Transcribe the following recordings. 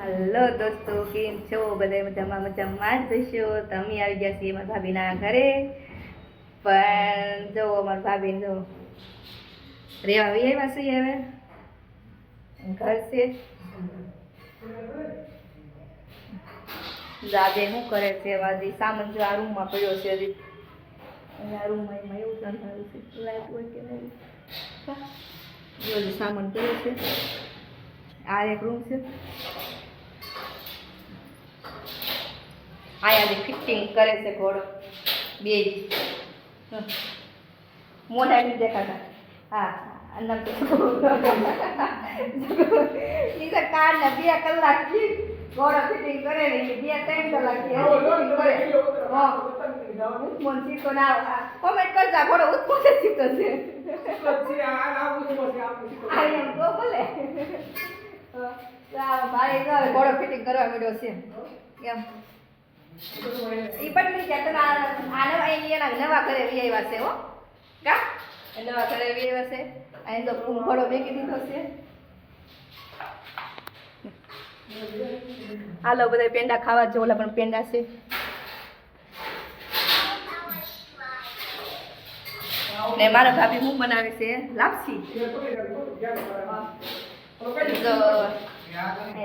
Hello દોસ્તો, કેમ છો? બધા મજામાં મજામાં જ જશો તમે આવી ગયા છીએ મારા ભાભીના ઘરે. પણ જો, અમારા ભાભી જો રેવા આવી આવ્યા છીએ હવે. ઘર છે. દાદે શું કરે છે? હજી સામાન જો આ રૂમમાં પડ્યો છે હજી. આ રૂમમાં એમાં એવું સંભાળ્યું છે. લાઈટ હોય કે નહીં? સામાન પડ્યો છે. આ એક રૂમ છે. આયાથી ફિટિંગ કરે છે ઘોડો. બે મોઢા નહીં દેખાતા. હા કારના બે કલાક ઘોડો ફિટિંગ કરે ને બે ત્રણ કલાક કરે. હા. ના કોમેન્ટ કરતા ઘોડો ઉત્મોન જ છે. તો ભલે. મારે ઘોડો ફિટિંગ કરવા મળ્યો છે. એમ. કહેતો ને આ આ નવા ઘરે વી આવ્યા છે, હો. કા? નવા ઘરે વી આવ્યા છે. અહીં તો ઘોડો મેકી દીધો છે. હાલો બધા પેંડા ખાવા જો ઓલા પણ પેંડા છે. ને મારા ભાભી હું બનાવે છે? લાપસી.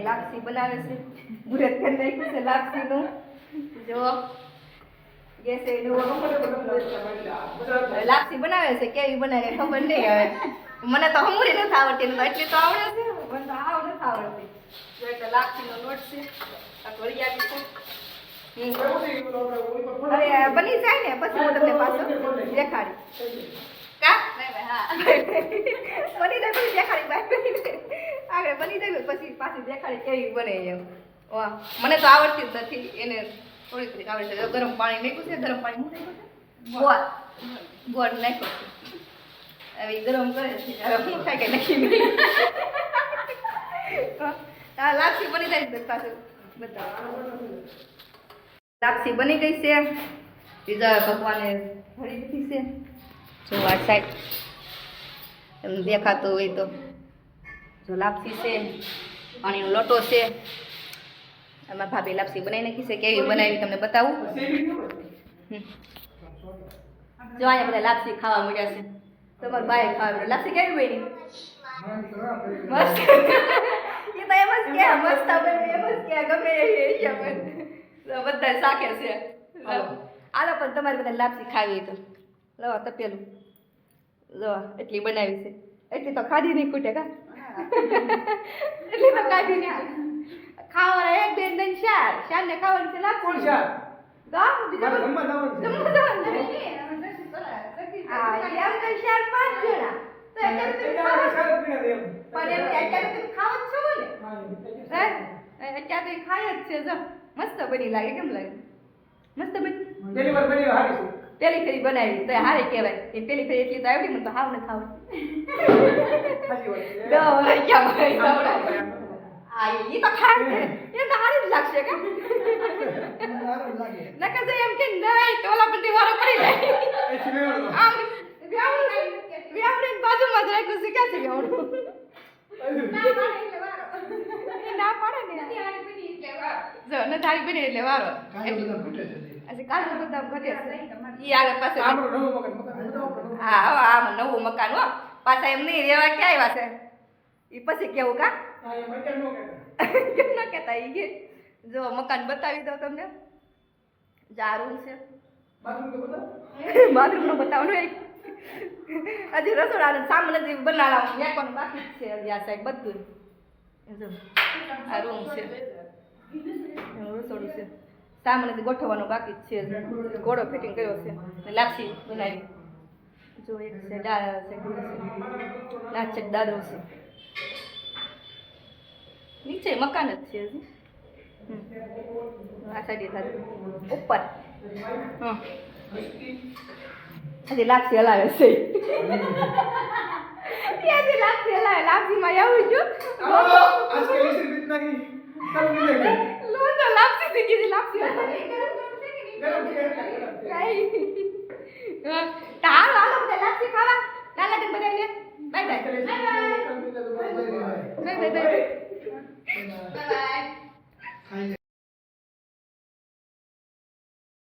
લાપસી બનાવે છે. મુરત કરી નાખ્યું છે લાપસીનું. જો. ગેસે લાપસી બનાવે છે કેવી બનાવે ખબર નહીં હવે. મને તો હમુરી નથી આવડતી એટલી તો આવડે છે. મને તો આવ નથી આવડતી. જો એટલે લાપસીનો લોટ છે આ વરિયાળી છે. બની જાય ને પછી હું તમને પાછો દેખાડી. કા? હા. બની જાય પછી દેખાડી આગળ બની જાય પછી પાછી દેખાડી કેવી બને એમ. વાહ મને તો આવડતી જ નથી. એને થોડી થોડીક આવડે છે. ગરમ પાણી નાખ્યું છે ગરમ પાણી હું નાખ્યું છે? ગોળ. ગોળ. નાખ્યો છે. હવે ગરમ કરે છે. હવે શું થાય કે હા લાપસી બની જાય પાસે લાપસી બની ગઈ છે. બીજા ભગવાને ભરી દીધી છે. જો આ સાઈડ એમ દેખાતું હોય તો. જો લાપસી છે પાણીનો લોટો છે. આમાં ભાભી લાપસી બનાવી નાખી છે કેવી બનાવી તમને બતાવું. જો અહીંયા બધા લાપસી ખાવા મળ્યા છે. તમારા બાય ખાવા મળ્યા લાપસી કેવી બની? મસ્ત. એ તો એમ જ કે મસ્ત બની એમ જ કે ગમે બધા શાકે છે. આલો પણ તમારે બધા લાપસી ખાવી તો. લો તપેલું. લો એટલી બનાવી છે. એટલી તો ખાધી નહીં ખૂટે કા? એટલી તો ખાધી નહીં. ખાવાના ચાર ને ખાવાનું છે લાપસી ગા બીજા બધા. જમવા જવાનું છે. હા એમ તો ચાર પાંચ જણા. તો અત્યારે તમે પણ એમ. અત્યારે તમે ખાવા જ છો ને અત્યારે તો ખાય જ છે જો. મસ્ત બની લાગે કેમ લાગે? મસ્ત બની. પેલી ફેરી બનાવી તો હારે કહેવાય. એ પેલી ફેરી એટલી તો આવડી મને તો હાવ ન ખાવ આ ઈ તો ખાય છે. એ તો હારી જ લાગશે કે? નકર તો એમ કે નહીં તો ઓલા બધી વારો પડી જાય. આમ વ્યાવડું વ્યાવડું બાજુમાં જ રાખ્યું છે ક્યાં છે ના પાડે ને. જો ન બની એટલે વારો. આજે કાજુ બદામ ઘટે ઈ આગળ પાસે હા આમ નવું મકાન હો. પાછા એમ નહીં રેવા ક્યાં આવ્યા છે? ઈ પછી કેવું કા? કેમ ન કહેતા એ કે? જો મકાન બતાવી દઉં તમને. જા રૂમ છે. બાથરૂમનું બતાવવાનું એક હજી રસોડા સામાન જે બનાવવાનું પણ બાકી છે હજી આ સાઈડ બધું જો આ રૂમ છે. રસોડું છે. સામાન જે ગોઠવવાનું બાકી છે. ઘોડો ફિટિંગ કર્યો છે. લાપસી બનાવી. જો એક છે દાળ છે લાચક દાદો છે. નીચે મકાન જ છે હજી હમ. આ સાઈડે થતું ઉપર હં હજી લાપસી હલાવે છે એ હજી લાપસી હલાવે લાપસીમાં એવું છું લોટો લાપસી થઈ ગઈ છે, લાપસી હલાવે કાંઈ. તાર હાલો બધા લાપસી ખાવા લાલા તને બધા bye bye bye bye bye bye 拜拜。